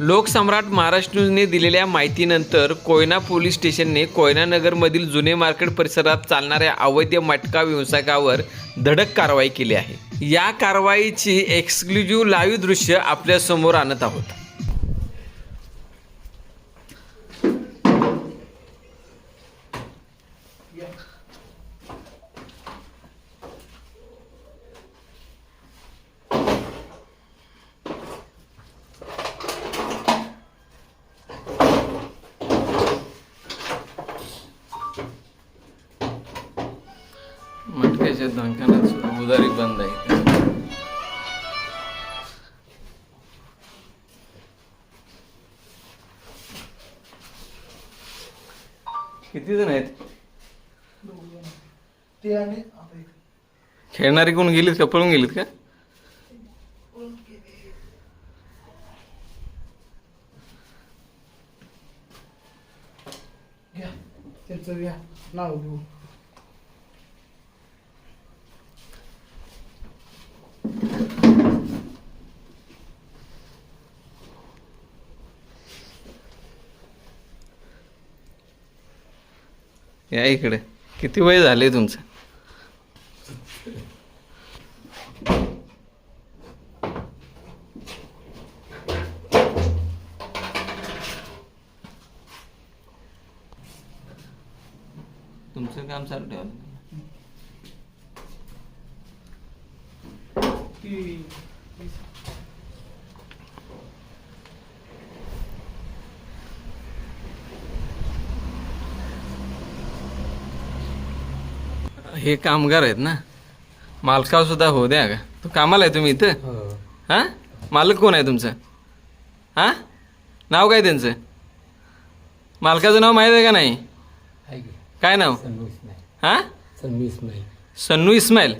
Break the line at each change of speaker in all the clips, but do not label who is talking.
लोकसम्राट महाराष्ट्र न्यूजने दिलेल्या माहितीनंतर कोयना पोलीस स्टेशनने कोयनानगरमधील जुने मार्केट परिसरात चालणाऱ्या अवैध मटका व्यावसायिकावर धडक कारवाई केली आहे. या कारवाईची एक्सक्लुझिव्ह लाईव्ह दृश्य आपल्यासमोर आणत आहोत. मटक्याच्या दुकानात उदारी बंद आहे. किती जण आहेत?
ते आणि
खेळणारी कोण गेलीत का? पळून गेलीत का?
घ्या. त्यांचं घ्या. नाव घेऊ.
या इकडे. किती वय झाले तुमचं? तुमचं काम चालू ठेवा.
ती
हे कामगार आहेत ना? मालकावर सुद्धा होऊ द्या का? तो कामाला आहे तुम्ही इथं? हां. मालक कोण आहे तुमचं? हां? नाव काय त्यांचं? मालकाचं नाव माहीत आहे का नाही? काय नाव? हां? सन्नू इस्माईल.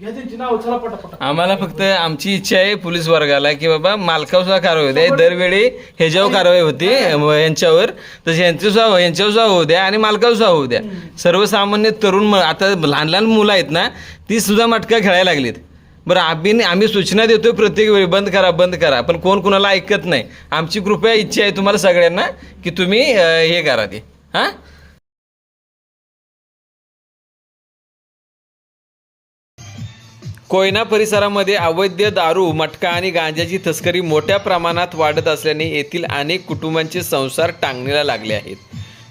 घ्या त्यांची नाव चला पटापट
आम्हाला फक्त आमची इच्छा आहे पोलीस वर्गाला की बाबा मालकावर सुद्धा कारवाई होते दरवेळी ह्याच्यावर कारवाई होती यांच्यावर तसे यांच्या सुद्धा यांच्यावर सुद्धा होऊ द्या आणि मालकावर सुद्धा होऊ द्या. सर्वसामान्य तरुण म- आता लहान लहान मुलं आहेत ना ती सुद्धा मटका खेळायला लागलीत. बरं आम्ही आम्ही सूचना देतोय प्रत्येक वेळी बंद करा बंद करा. पण कोण कुणाला ऐकत नाही. आमची कृपया इच्छा आहे तुम्हाला सगळ्यांना की तुम्ही अं, हे करा ते. हां? कोयना परिसरामध्ये अवैध दारू मटका आणि गांजाची तस्करी मोठ्या प्रमाणात वाढत असल्याने येथील अनेक कुटुंबांचे संसार टांगणीला लागले आहेत.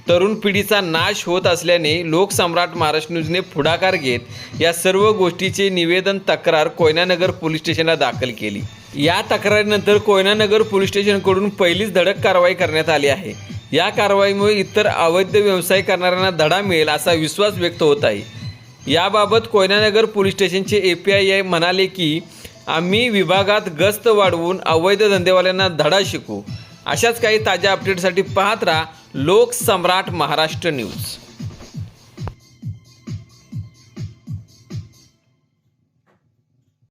तरुण पिढीचा नाश होत असल्याने लोकसम्राट महाराष्ट्र न्यूजने पुढाकार घेत या सर्व गोष्टीचे निवेदन तक्रार कोयनानगर पोलीस स्टेशनला दाखल केली. या तक्रारीनंतर कोयनानगर पोलीस स्टेशनकडून पहिलीच धडक कारवाई करण्यात आली आहे. या कारवाईमुळे इतर अवैध व्यवसाय करणाऱ्यांना धडा मिळेल असा विश्वास व्यक्त होत आहे. याबाबत कोयनानगर पोलीस स्टेशनचे ए पी आय आय म्हणाले की आम्ही विभागात गस्त वाढवून अवैध धंदेवाल्यांना धडा शिकू. अशाच काही ताज्या अपडेटसाठी पाहत राहा लोकसम्राट महाराष्ट्र न्यूज.